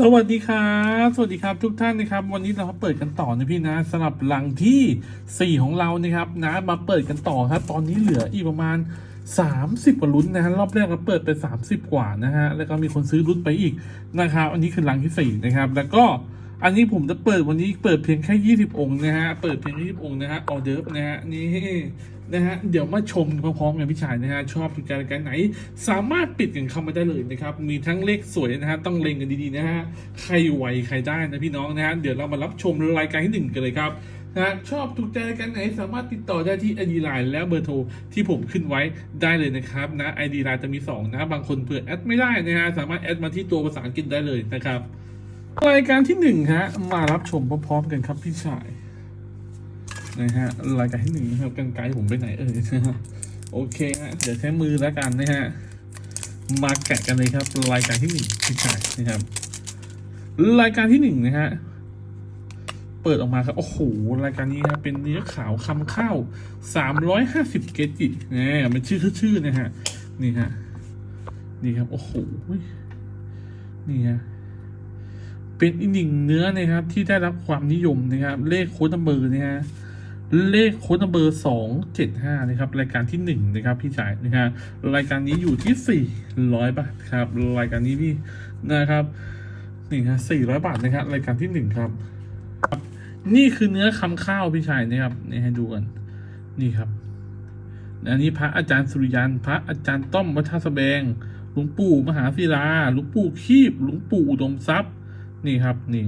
สวัสดีครับ สวัสดีครับทุกท่านนะครับ วันนี้เราเปิดกันต่อนะพี่นะสำหรับหลังที่ 4 ของเรานะครับนะมาเปิดกันต่อครับ ตอนนี้เหลืออีกประมาณ 30 กว่าลุ้นนะฮะรอบแรกเราเปิดไป 30 กว่านะฮะแล้วก็มีคนซื้อลุ้นไปอีกนะครับ อันนี้คือหลังที่ 4 นะครับ แล้วก็ อันนี้ผมจะเปิดวันนี้เปิดเพียงแค่ 20 องค์นะฮะ เปิดเพียง 20 องค์นะฮะ ออเดิร์ฟนะฮะ นี่นะฮะ เดี๋ยวมาชมพร้อมๆกันพี่ชายนะฮะ ชอบการการไหน สามารถปิดกันเข้ามาได้เลยนะครับ มีทั้งเลขสวยนะฮะ ต้องเล็งกันดีๆนะฮะ ใครไหวใครได้นะพี่น้องนะฮะ เดี๋ยวเรามารับชมรายการที่หนึ่งกันเลยครับนะฮะชอบถูกใจการไหนสามารถติดต่อได้ที่ ID Line และเบอร์โทรที่ผมขึ้นไว้ได้เลยนะครับนะ ID Line จะมี 2 นะ บางคนเผื่อแอดไม่ได้นะฮะ สามารถแอดมาที่ตัวภาษาอังกฤษได้เลยนะครับ รายการที่หนึ่งฮะมารับชมพร้อมๆกันครับพี่ชายนะฮะรายการที่หนึ่งนะครับกันไกลผมไปไหนเอ่ยโอเคฮะเดี๋ยวใช้มือแล้วกันนะฮะมาแกะกันเลยครับ รายการที่หนึ่งพี่ชายนะครับ รายการที่หนึ่งนะฮะเปิดออกมาครับโอ้โหรายการนี้ครับเป็นเนื้อขาวคำข้าวสามร้อยห้าสิบเกจิเนี่ยมันชื่อชื่อนะฮะนี่ฮะนี่ครับโอ้โหนี่ฮะ เป็นอีกหนึ่งเนื้อนะครับที่ได้รับความนิยมนะครับเลขโค้ดนัมเบอร์นะฮะเลขโค้ดนัมเบอร์สองเจ็ดห้านะครับรายการที่หนึ่งนะครับพี่ชายนะครับรายการนี้อยู่ที่สี่ร้อยบาทครับรายการนี้นี่นะครับนี่ฮะสี่ร้อยบาทนะครับรายการที่หนึ่งครับ นี่คือเนื้อคำข้าวพี่ชายนะครับนี่ให้ดูกันนี่ครับอันนี้พระอาจารย์สุริยัน พระอาจารย์ต้อมวัฒนสแบงหลวงปู่มหาศิลาหลวงปู่คีบหลวงปู่อุดมทรัพย์ นี่ครับนี่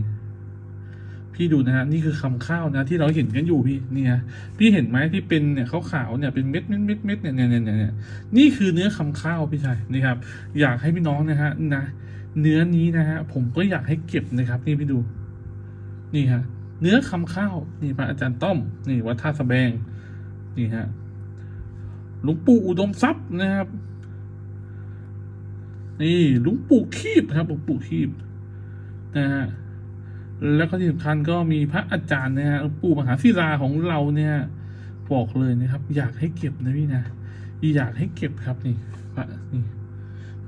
พี่ดูนะฮะนี่คือคำข้าวนะ ที่เราเห็นกันอยู่พี่นี่ฮะพี่เห็นไหมที่เป็นเนี่ยขาวๆเนี่ยเป็นเม็ดเม็ดเม็ดเม็ดเนี่ยเนี่ยเนี่ยเนี่ยนี่คือเนื้อคำข้าวพี่ชายนี่ครับ อยากให้พี่น้องนะฮะนะเนื้อนี้นะฮะผมก็อยากให้เก็บนะครับ นี่พี่ดู นี่ฮะเนื้อคำข้าวนี่พระอาจารย์ต้อม นี่วัดท่าสะแบง นี่ฮะหลวงปู่อุดมทรัพย์นะครับ นี่หลวงปู่คีบครับหลวงปู่คีบ นะฮะแล้วก็ที่สำคัญก็มีพระอาจารย์นะฮะหลวงปู่มหาศิลาของเราเนี่ย บอกเลยนะครับ อยากให้เก็บนะพี่นะอยากให้เก็บครับนี่พระนี่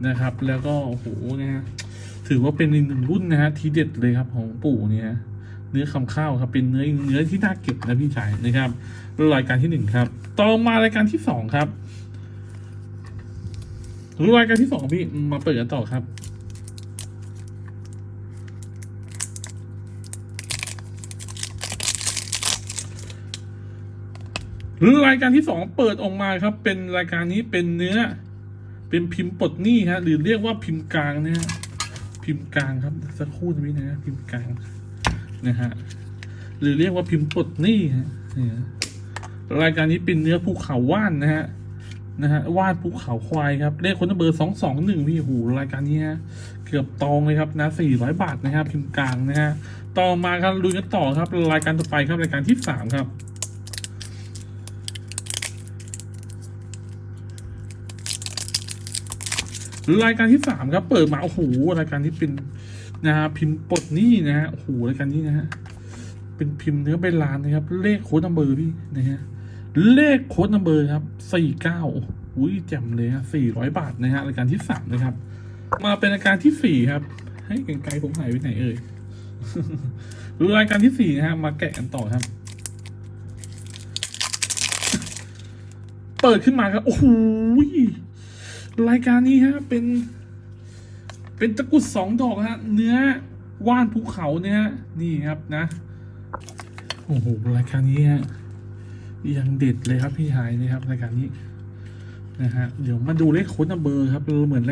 นะครับ แล้วก็โอ้โหนะฮะถือว่าเป็นอีกหนึ่งรุ่นนะฮะทีเด็ดเลยครับของหลวงปู่เนี่ยเนื้อคำข้าวครับเป็นเนื้อเนื้อที่น่าเก็บนะพี่ชายนะครับรายการที่หนึ่งครับ ต่อมารายการที่สองครับรายการที่สองพี่มาเปิดกันต่อครับ รายการที่สองเปิดออกมาครับ เป็นรายการนี้เป็นเนื้อ เป็นพิมพ์ปลดหนี้ฮะหรือเรียกว่าพิมพ์กลางนะฮะพิมพ์กลางครับสักครู่นะพี่นะพิมพ์กลางนะฮะหรือเรียกว่าพิมพ์ปลดหนี้ฮะรายการนี้เป็นเนื้อภูเขาว่านนะฮะนะฮะวาดภูเขาควายครับเลขคนเบอร์สองสองหนึ่งพี่หูรายการนี้ฮะเกือบตองเลยครับนะสี่ร้อยบาทนะครับพิมพ์กลางนะฮะต่อมาครับลุยกันต่อครับรายการต่อไปครับรายการที่สามครับ รายการที่สามครับ เปิดมาโอ้โหรายการที่เป็นนะฮะพิมพ์ปลดหนี้นะฮะโอ้โหรายการนี้นะฮะเป็นพิมพ์เนื้อใบลานนะครับ เลขโค้ดนัมเบอร์พี่นะฮะเลขโค้ดนัมเบอร์ครับสี่เก้าอุ้ยแจ่มเลยฮะสี่ร้อยบาทนะฮะรายการที่สามนะครับ มาเป็นรายการที่สี่ครับ ให้ยไกลผมหายไปไหนเอ่ยรายการที่สี่นะฮะมาแกะกันต่อครับเปิดขึ้นมาครับ โอ้โห รายการนี้ฮะเป็น เป็นตะกุดสองดอกฮะ เนื้อว่านภูเขาเนี่ยฮะนี่ครับนะโอ้โหรายการนี้ฮะยังเด็ดเลยครับพี่ชายนะครับรายการนี้นะฮะเดี๋ยวมาดูเลขโค้ดนัมเบอร์ครับเหมือน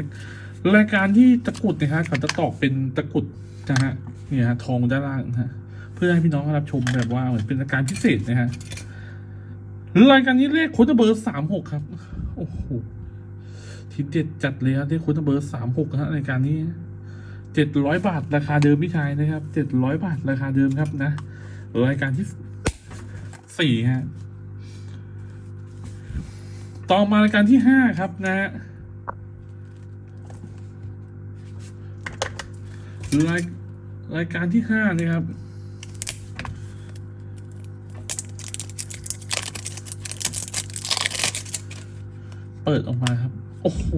รายการที่ตะกุดนะฮะเขาจะตอกเป็นตะกุดนะฮะเนี่ยฮะทองด้านล่างนะฮะเพื่อให้พี่น้องรับชมแบบว่าเหมือนเป็นรายการพิเศษนะฮะรายการนี้เลขโค้ดนัมเบอร์สามหกครับโอ้โห ที่เด็ดจัดเลยครับเลขโค้ดนัมเบอร์สามหกฮะรายการนี้เจ็ดร้อยบาทราคาเดิมพี่ชายนะครับเจ็ดร้อยบาทราคาเดิมครับนะรายการที่สี่ฮะต่อมารายการที่ห้าครับนะฮะรายรายการที่ห้านี่ครับเปิดออกมาครับ โอ้โห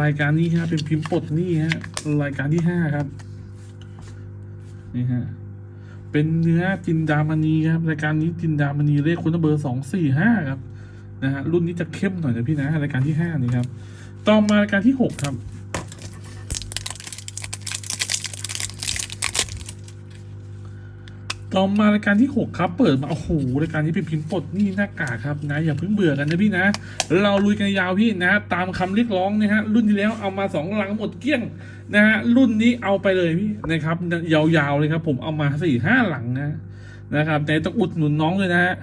รายการนี้ฮะเป็นพิมพ์ปลดนี่ฮะ รายการที่ห้าครับ นี่ฮะ เป็นเนื้อจินดามณีครับ รายการนี้จินดามณีเลขคุณเบอร์สองสี่ห้าครับ นะฮะ รุ่นนี้จะเข้มหน่อยนะพี่นะ รายการที่ห้านี่ครับ ต่อมารายการที่หกครับ ต่อมารายการที่ 6 ครับ เปิดมาโอ้โหรายการนี้เป็นพิมพ์ปลดนี่หน้ากากครับนะอย่าเพิ่งเบื่อกันนะพี่นะ เราลุยกันยาวพี่นะ ตามคำเรียกร้องนะฮะรุ่นที่แล้วเอามาสองลังหมดเกลี้ยงนะฮะรุ่นนี้เอาไปเลยพี่นะครับยาวๆเลยครับ ผมเอามาสี่ห้าหลังนะนะครับแต่ต้องอุดหนุนน้องเลยนะฮะ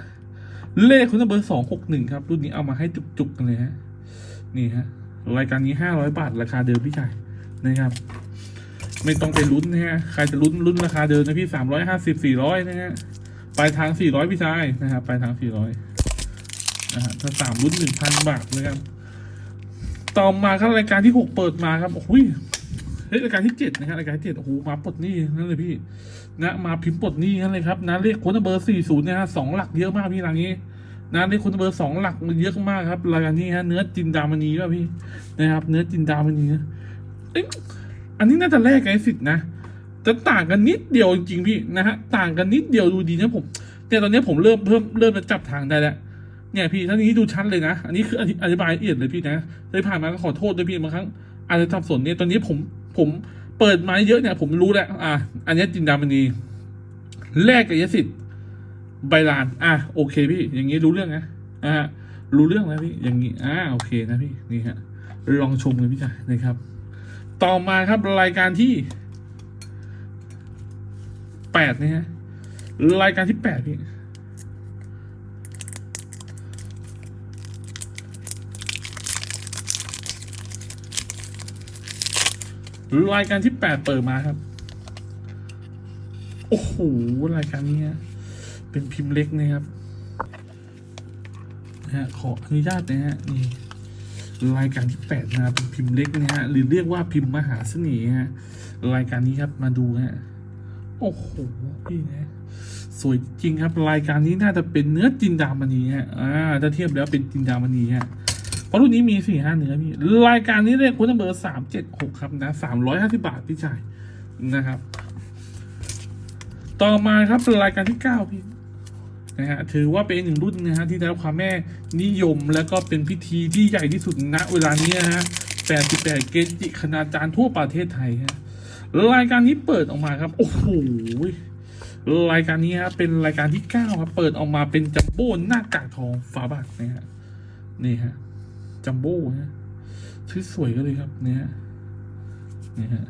เลขคุณเบอร์สองหกหนึ่งครับรุ่นนี้เอามาให้จุกๆกันเลยฮะนี่ฮะรายการนี้ห้าร้อยบาทราคาเดิมพี่ชายนะครับ ไม่ต้องไปลุ้นนะฮะ ใครจะลุ้นลุ้นราคาเดิมนะพี่สามร้อยห้าสิบสี่ร้อยนะฮะ ปลายทางสี่ร้อยพี่ชายนะครับปลายทางสี่ร้อยนะฮะถ้าสามรุ่นหนึ่งพันบาทนะครับ ต่อมาครับรายการที่หกเปิดมาครับ โอ้ยเฮ้ยรายการที่เจ็ดนะครับรายการที่เจ็ดโอ้โหมาปลดหนี้นั่นเลยพี่นะมาพิมพ์ปลดหนี้นั่นเลยครับนะเลขค้ดเบอร์สี่ศูนย์นะฮะสองหลักเยอะมากพี่รางนี้นะเลขค้ดเบอร์สองหลักมันเยอะมากครับรายการนี้ฮะเนื้อจินดามณีป่ะพี่นะครับ เนื้อจินดามณีนะเอ๊ะ อันนี้น่าจะแลกกันไอ้สิทธิ์นะจะต่างกันนิดเดียวจริงๆพี่นะฮะต่างกันนิดเดียวดูดีนะผมแต่ตอนนี้ผมเริ่มเพิ่มเริ่มจะจับทางได้แล้วเนี่ยพี่ท่านี้ดูชัดเลยนะ อันนี้คืออธิบายละเอียดเลยพี่นะได้ผ่านมาก็ขอโทษด้วยพี่บางครั้งอาจจะสับสนเนี่ยตอนนี้ผมผมเปิดมาเยอะเนี่ยผมรู้แล้วอะอันนี้จินดามณีแลกกับยสิทธิ์ใบลานอะโอเคพี่ อย่างนี้รู้เรื่องนะอ่ารู้เรื่องแล้วพี่อย่างนี้อ่าโอเคนะพี่นี่ฮะลองชมเลยพี่จ้านะครับ ต่อมาครับรายการที่แปดนะฮะรายการที่แปดพี่รายการที่แปดเปิดมาครับ โอ้โหรายการนี้เป็นพิมพ์เล็กนะครับนะฮะขออนุญาตนะฮะนี่ รายการที่แปดนะครับเป็นพิมพ์เล็กนะฮะหรือเรียกว่าพิมพ์มหาเสน่ห์ฮะรายการนี้ครับมาดูฮะโอ้โหพี่นะสวยจริงครับรายการนี้น่าจะเป็นเนื้อจินดามณีฮะอ่าถ้าเทียบแล้วเป็นจินดามณีฮะเพราะรุ่นนี้มีสี่ห้าเนื้อพี่รายการนี้เลขคุณเบอร์สามเจ็ดหกครับนะสามร้อยห้าสิบาทพี่ชายนะครับ ต่อมาครับรายการที่เก้าพี่ นะฮะถือว่าเป็นหนึ่งรุ่นนะฮะที่ได้รับความแม่นิยมแล้วก็เป็นพิธีที่ใหญ่ที่สุดณเวลานี้นะฮะ88 เกจิคณาจารย์ทั่วประเทศไทยฮะรายการนี้เปิดออกมาครับ โอ้โหรายการนี้ฮะเป็นรายการที่9ครับเปิดออกมาเป็นจัมโบ้หน้ากากทองฝาบาทนะฮะนี่ฮะจัมโบ้ฮะชื่อสวยกันเลยครับเนี่ยฮะนี่ฮะ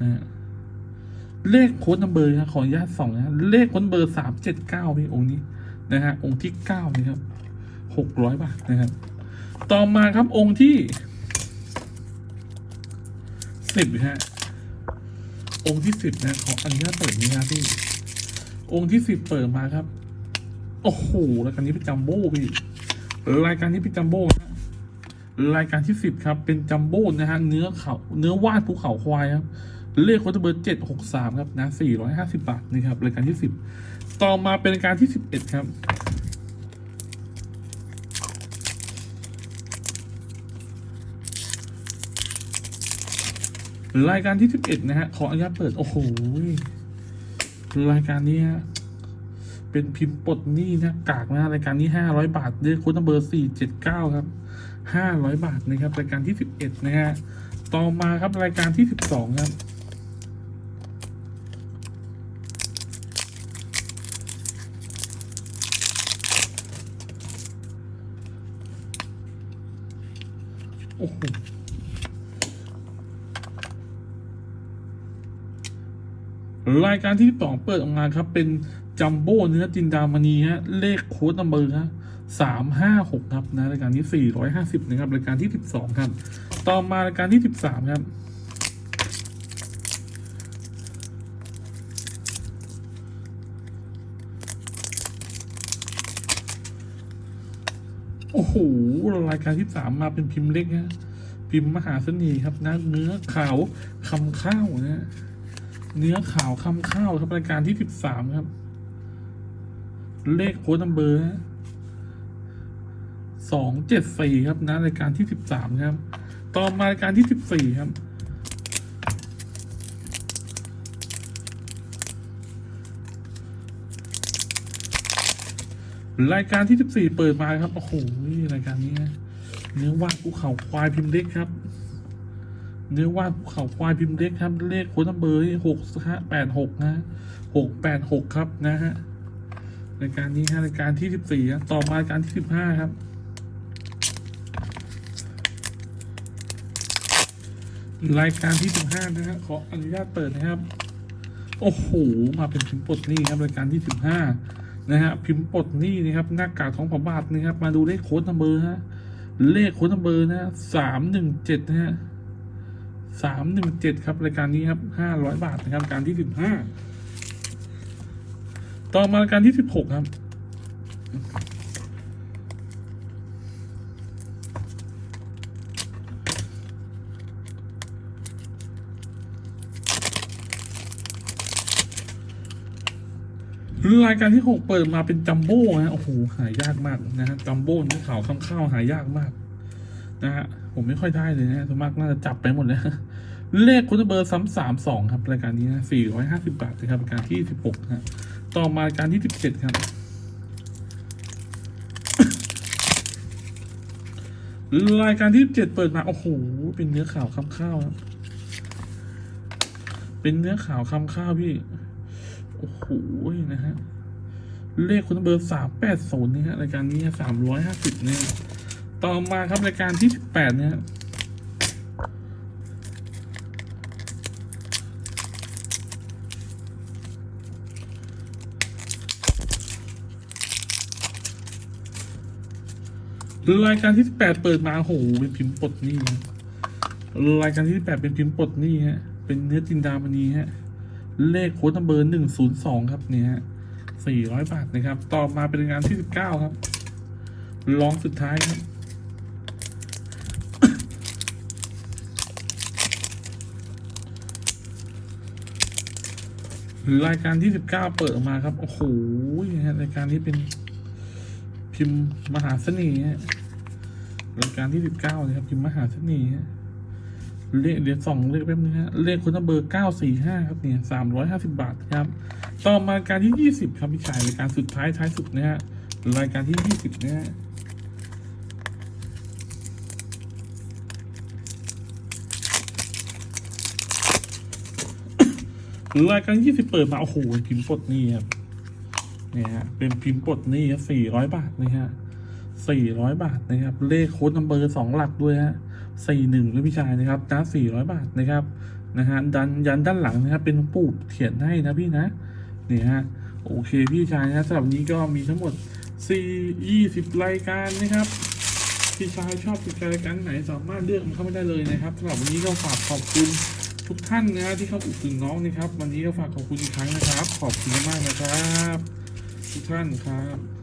นะฮะ เลขโค้ดนัมเบอร์นะขออนุญาตสองนะเลขโค้ดเบอร์สามเจ็ดเก้าพี่องค์นี้นะฮะองค์ที่เก้านี่ครับหกร้อยบาทนะครับ ต่อมาครับองค์ที่สิบฮะองค์ที่สิบนะขออนุญาตเปิดนี้นะพี่องค์ที่สิบเปิดมาครับ โอ้โหรายการนี้เป็นจัมโบ้พี่รายการนี้เป็นจัมโบ้นะรายการที่สิบครับ เป็นจัมโบ้นะฮะเนื้อเขาเนื้อวาดภูเขาควายครับ เลขโค้ดเบอร์เจ็ดหกสามครับนะสี่ร้อยห้าสิบาทนะครับรายการที่สิบต่อมาเป็นรายการที่สิบเอ็ดครับรายการที่สิบเอ็ดนะฮะขออนุญาตเปิดโอ้โหรายการนี้ฮะเป็นพิมพ์ปลดหนี้นะกากนะรายการนี้ห้าร้อยบาทเลขโค้ดเบอร์สี่เจ็ดเก้าครับห้าร้อยบาทนะครับรายการที่สิบเอ็ดนะฮะต่อมาครับรายการที่สิบสองครับ โอ้โห รายการที่สองเปิดออกมาครับ เป็นจัมโบ้เนื้อจินดามณีฮะเลขโค้ดนัมเบอร์ฮะสามห้าหกครับนะรายการที่สี่ร้อยห้าสิบนะครับรายการที่สิบสองครับ ต่อมารายการที่สิบสามครับ โอ้โหรายการที่สามมาเป็นพิมพ์เล็กฮะพิมพ์มหาเสน่ห์ครับนะเนื้อขาวคำข้าวนะเนื้อขาวคำข้าวครับรายการที่สิบสามครับ เลขโค้ดนัมเบอร์สองเจ็ดสี่ครับนะรายการที่สิบสามครับ ต่อมารายการที่สิบสี่ครับ รายการที่สิบสี่เปิดมาครับ โอ้โหรายการนี้นะเนื้อวาดภูเขาควายพิมพ์เล็กครับ เนื้อวาดภูเขาควายพิมพ์เล็กครับ เลขโค้ดนัมเบอร์หกห้าแปดหกนะหกแปดหกครับนะฮะรายการนี้ฮะรายการที่สิบสี่ต่อมารายการที่สิบห้าครับ รายการที่สิบห้านะฮะขออนุญาตเปิดนะครับ โอ้โห มาเป็นพิมพ์ปลดหนี้ครับรายการที่สิบห้า นะฮะพิมพ์ปลดหนี้นะครับหน้ากากของผบาทนะครับมาดูเลขโค้ดนัมเบอร์ฮะเลขโค้ดนัมเบอร์นะสามหนึ่งเจ็ดนะฮะสามหนึ่งเจ็ดครับรายการนี้ครับห้าร้อยบาทนะครับการที่สิบห้าต่อมารายการที่สิบหกครับ รายการที่หกเปิดมาเป็นจัมโบ้นะโอ้โหหายากมากนะฮะจัมโบ้นี่ขาวข้ามข้าวหายากมากนะฮะผมไม่ค่อยได้เลยนะส่วนมากน่าจะจับไปหมดเลยเลขคุณเบอร์ซ้ำสามสองครับรายการนี้นะสี่ร้อยห้าสิบบาทนะครับรายการที่สิบหกนะต่อมารายการที่สิบเจ็ดครับ รายการที่เจ็ดเปิดมาโอ้โหเป็นเนื้อข่าวคำข้าวครับเป็นเนื้อข่าวคำข้าวพี่ หนะฮะ เลขคุณเบอร์สามแปดศูนย์นี่ฮะรายการนี้สามร้อยห้าสิบเนี่ยต่อมาครับรายการที่สิบแปดเนี่ยรายการที่สิบแปดเปิดมาโอ้โหเป็นพิมพ์ปลดหนี่รายการที่สิบแปดเป็นพิมพ์ปลดหนี่ฮะ เป็นเนื้อจินดามณีฮะ เลขโค้ดนัมเบอร์หนึ่งศูนย์สองครับเนี่ยฮะสี่ร้อยบาทนะครับ ต่อมาเป็นงานที่สิบเก้าครับลองสุดท้ายครับรายการที่สิบเก้าเปิดออกมาครับ โอ้โหฮะรายการนี้เป็นพิมพ์มหาเสน่ห์ฮะรายการที่สิบเก้าเลยครับพิมพ์มหาเสน่ห์ เลขเดี๋ยวสองเลขแป๊บนึงฮะเลขคนเบอร์เก้าสี่ห้าครับเนี่ยสามร้อยห้าสิบาทครับ ต่อมาการที่ยี่สิบครับพี่ชายรายการสุดท้ายท้ายสุดนะฮะรายการที่ยี่สิบนะฮะรายการยี่สิบเปิดมาโอ้โหพิมพ์ปลดนี่ครับเนี่ยฮะเป็นพิมพ์ปลดนี่สี่ร้อยบาทนะฮะสี่ร้อยบาทนะครับ เลขโค้ดนัมเบอร์สองหลักด้วยฮะ สี่หนึ่งด้วพี่ชายนะครับจ้าสี่ร้อยบาทนะครับนะฮะดันยันด้านหลังนะครับเป็นปูบเขียนให้นะพี่นะเนี่ยฮะโอเคพี่ชายนะสำหรับนี้ก็มีทั้งหมดสี่ยี่สิบรายการนะครับพี่ชายชอบรายการไหนสามารถเลือกมันเข้ามาได้เลยนะครับสำหรับวันนี้ก็ฝากขอบคุณทุกท่านนะที่เข้าอุดหนุนน้องนะครับ วันนี้ก็ฝากขอบคุณอีกครั้งนะครับ ขอบคุณมากนะครับ ทุกท่านครับ